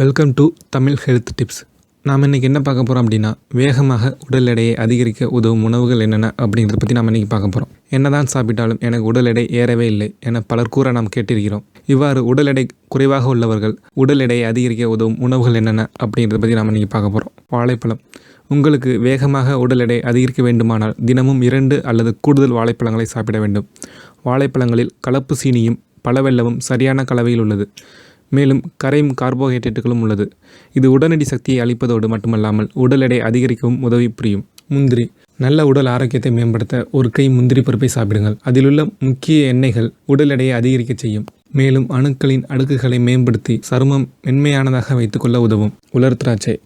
Welcome to Tamil health tips நாம் இன்றைக்கி என்ன பார்க்க போகிறோம் அப்படின்னா வேகமாக உடல் எடையை அதிகரிக்க உதவும் உணவுகள் என்னென்ன அப்படிங்கிறத பற்றி நாம் இன்றைக்கி பார்க்க போகிறோம் என்னதான் சாப்பிட்டாலும் எனக்கு உடல் எடை ஏறவே இல்லை என பலர் கூற நாம் கேட்டிருக்கிறோம். இவ்வாறு உடல் எடை குறைவாக உள்ளவர்கள் உடல் எடையை அதிகரிக்க உதவும் உணவுகள் என்னென்ன அப்படிங்கிறத பற்றி நாம் இன்றைக்கி பார்க்க போகிறோம் வாழைப்பழம். உங்களுக்கு வேகமாக உடல் எடை அதிகரிக்க வேண்டுமானால் தினமும் இரண்டு அல்லது கூடுதல் வாழைப்பழங்களை சாப்பிட வேண்டும். வாழைப்பழங்களில் கலப்பு சீனியும் பழவெல்லமும் சரியான கலவையில் உள்ளது. மேலும் கரையும் கார்போஹைட்ரேட்டுகளும் உள்ளது. இது உடனடி சக்தியை அளிப்பதோடு மட்டுமல்லாமல் உடல் எடை அதிகரிக்கவும் உதவி புரியும். முந்திரி. நல்ல உடல் ஆரோக்கியத்தை மேம்படுத்த ஒரு கை முந்திரி பருப்பை சாப்பிடுங்கள். அதிலுள்ள முக்கிய எண்ணெய்கள் உடல் எடையை அதிகரிக்க செய்யும். மேலும் அணுக்களின் அடுக்குகளை மேம்படுத்தி சருமம் மென்மையானதாக வைத்துக்கொள்ள உதவும். உலர் திராட்சை.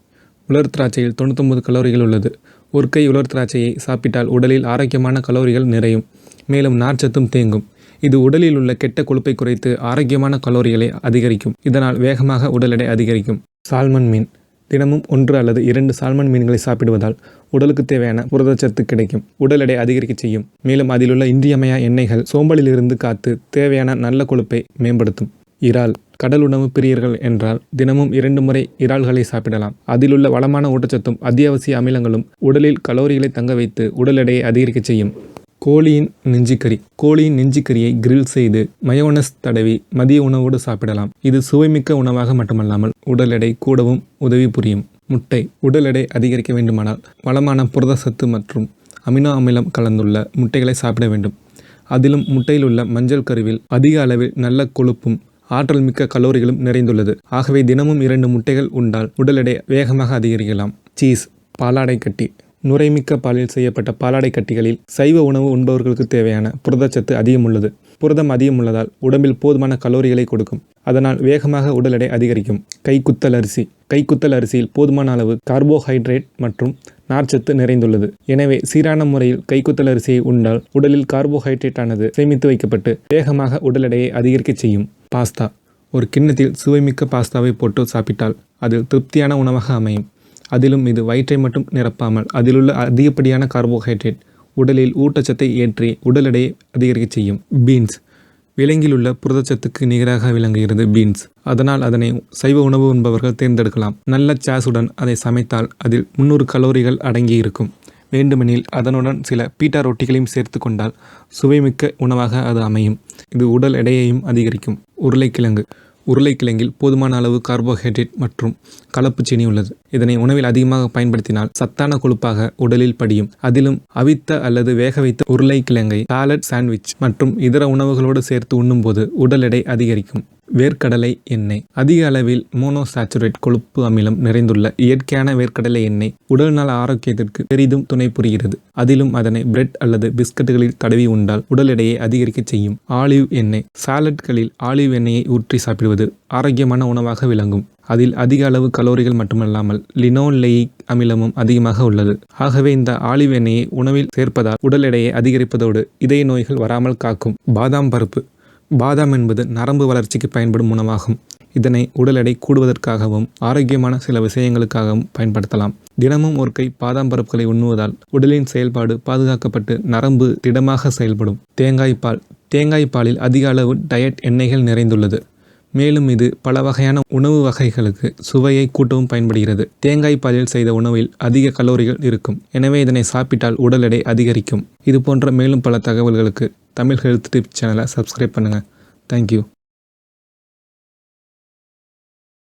உலர் திராட்சையில் தொண்ணூத்தொம்பது கலோரிகள் உள்ளது. ஒரு கை உலர் திராட்சையை சாப்பிட்டால் உடலில் ஆரோக்கியமான கலோரிகள் நிறையும். மேலும் நார்ச்சத்தும் தேங்கும். இது உடலில் உள்ள கெட்ட கொழுப்பை குறைத்து ஆரோக்கியமான கலோரிகளை அதிகரிக்கும். இதனால் வேகமாக உடல் எடை அதிகரிக்கும். சால்மன் மீன். தினமும் ஒன்று அல்லது இரண்டு சால்மன் மீன்களை சாப்பிடுவதால் உடலுக்கு தேவையான புரதச்சத்து கிடைக்கும். உடல் எடை அதிகரிக்க செய்யும். மேலும் அதிலுள்ள இன்றியமையா எண்ணெய்கள் சோம்பலிலிருந்து காத்து தேவையான நல்ல கொழுப்பை மேம்படுத்தும். இறால். கடல் உணவு பிரியர்கள் என்றால் தினமும் இரண்டு முறை இறால்களை சாப்பிடலாம். அதிலுள்ள வளமான ஊட்டச்சத்தும் அத்தியாவசிய அமிலங்களும் உடலில் கலோரிகளை தங்க வைத்து உடல் எடையை அதிகரிக்க செய்யும். கோழியின் நெஞ்சிக்கறி. கோழியின் நெஞ்சிக்கறியை கிரில் செய்து மயோனஸ் தடவி மதிய உணவோடு சாப்பிடலாம். இது சுவைமிக்க உணவாக மட்டுமல்லாமல் உடல் எடை கூடவும் உதவி புரியும். முட்டை உடல் எடை அதிகரிக்க வேண்டுமானால் வளமான புரத சத்து மற்றும் அமினோ அமிலம் கலந்துள்ள முட்டைகளை சாப்பிட வேண்டும். அதிலும் முட்டையில் உள்ள மஞ்சள் கருவில் அதிக அளவில் நல்ல கொழுப்பும் ஆற்றல் மிக்க கலோரிகளும் நிறைந்துள்ளது. ஆகவே தினமும் இரண்டு முட்டைகள் உண்டால் உடல் எடை வேகமாக அதிகரிக்கலாம். சீஸ் பாலாடை கட்டி நுரைமிக்க பாலில் செய்யப்பட்ட பாலாடை கட்டிகளில் சைவ உணவு உண்பவர்களுக்கு தேவையான புரதச்சத்து அதிகம் உள்ளது புரதம் அதிகம் உள்ளதால் உடம்பில் போதுமான கலோரிகளை கொடுக்கும். அதனால் வேகமாக உடல் எடை அதிகரிக்கும். கைக்குத்தல் அரிசி. கைக்குத்தல் அரிசியில் போதுமான அளவு கார்போஹைட்ரேட் மற்றும் நார்ச்சத்து நிறைந்துள்ளது. எனவே சீரான முறையில் கைக்குத்தல் அரிசியை உண்டால் உடலில் கார்போஹைட்ரேட் ஆனது சேமித்து வைக்கப்பட்டு வேகமாக உடல் எடையை அதிகரிக்க செய்யும். பாஸ்தா. ஒரு கிண்ணத்தில் சுவைமிக்க பாஸ்தாவை போட்டு சாப்பிட்டால் அது திருப்தியான உணவாக அமையும். அதிலும் இது வயிற்றை மட்டும் நிரப்பாமல் அதிலுள்ள அதிகப்படியான கார்போஹைட்ரேட் உடலில் ஊட்டச்சத்தை ஏற்றி உடல் எடையை அதிகரிக்க செய்யும். பீன்ஸ் விலங்கில் உள்ள புரதச்சத்துக்கு நிகராக விளங்குகிறது பீன்ஸ் அதனால் அதனை சைவ உணவு உண்பவர்கள் தேர்ந்தெடுக்கலாம். நல்ல சாஸுடன் அதை சமைத்தால் அதில் முந்நூறு கலோரிகள் அடங்கி இருக்கும். வேண்டுமெனில் அதனுடன் சில பீட்டா ரொட்டிகளையும் சேர்த்து கொண்டால் சுவைமிக்க உணவாக அது அமையும். இது உடல் எடையையும் அதிகரிக்கும். உருளைக்கிழங்கு. உருளைக்கிழங்கில் போதுமான அளவு கார்போஹைட்ரேட் மற்றும் கலப்பு சீனி உள்ளது. இதனை உணவில் அதிகமாக பயன்படுத்தினால் சத்தான கொழுப்பாக உடலில் படியும். அதிலும் அவித்த அல்லது வேக வைத்த உருளைக்கிழங்கை சாலட் சாண்ட்விச் மற்றும் இதர உணவுகளோடு சேர்த்து உண்ணும்போது உடல் எடை அதிகரிக்கும். வேர்க்கடலை எண்ணெய். அதிக அளவில் மோனோசாச்சுரேட் கொழுப்பு அமிலம் நிறைந்துள்ள இயற்கையான வேர்க்கடலை எண்ணெய் உடல்நல ஆரோக்கியத்திற்கு பெரிதும் துணை புரிகிறது. அதிலும் அதனை பிரெட் அல்லது பிஸ்கட்டுகளில் தடவி உண்டால் உடல் எடையை அதிகரிக்க செய்யும். ஆலிவ் எண்ணெய் சாலட்களில் ஆலிவ் எண்ணெயை ஊற்றி சாப்பிடுவது ஆரோக்கியமான உணவாக விளங்கும். அதில் அதிக அளவு கலோரிகள் மட்டுமல்லாமல் லினோலெயிக் அமிலமும் அதிகமாக உள்ளது. ஆகவே இந்த ஆலிவ் எண்ணெயை உணவில் சேர்ப்பதால் உடல் எடையை அதிகரிப்பதோடு இதய நோய்கள் வராமல் காக்கும். பாதாம் பருப்பு பாதாம் என்பது நரம்பு வளர்ச்சிக்கு பயன்படும் உணவாகும். இதனை உடல் எடை கூடுவதற்காகவும் ஆரோக்கியமான சில விஷயங்களுக்காகவும் பயன்படுத்தலாம். தினமும் ஒரு கை பாதாம் பருப்புகளை உண்ணுவதால் உடலின் செயல்பாடு பாதுகாக்கப்பட்டு நரம்பு திடமாக செயல்படும். தேங்காய் பால். தேங்காய் பாலில் அதிக அளவு டயட் எண்ணெய்கள் நிறைந்துள்ளது. மேலும் இது பல வகையான உணவு வகைகளுக்கு சுவையை கூட்டவும் பயன்படுகிறது. தேங்காய் பாலில் செய்த உணவில் அதிக கலோரிகள் இருக்கும். எனவே இதனை சாப்பிட்டால் உடல் எடை அதிகரிக்கும். இது போன்ற மேலும் பல தகவல்களுக்கு தமிழ் ஹெல்த் டிப் சேனலை சப்ஸ்கிரைப் பண்ணுங்கள் தேங்க்யூ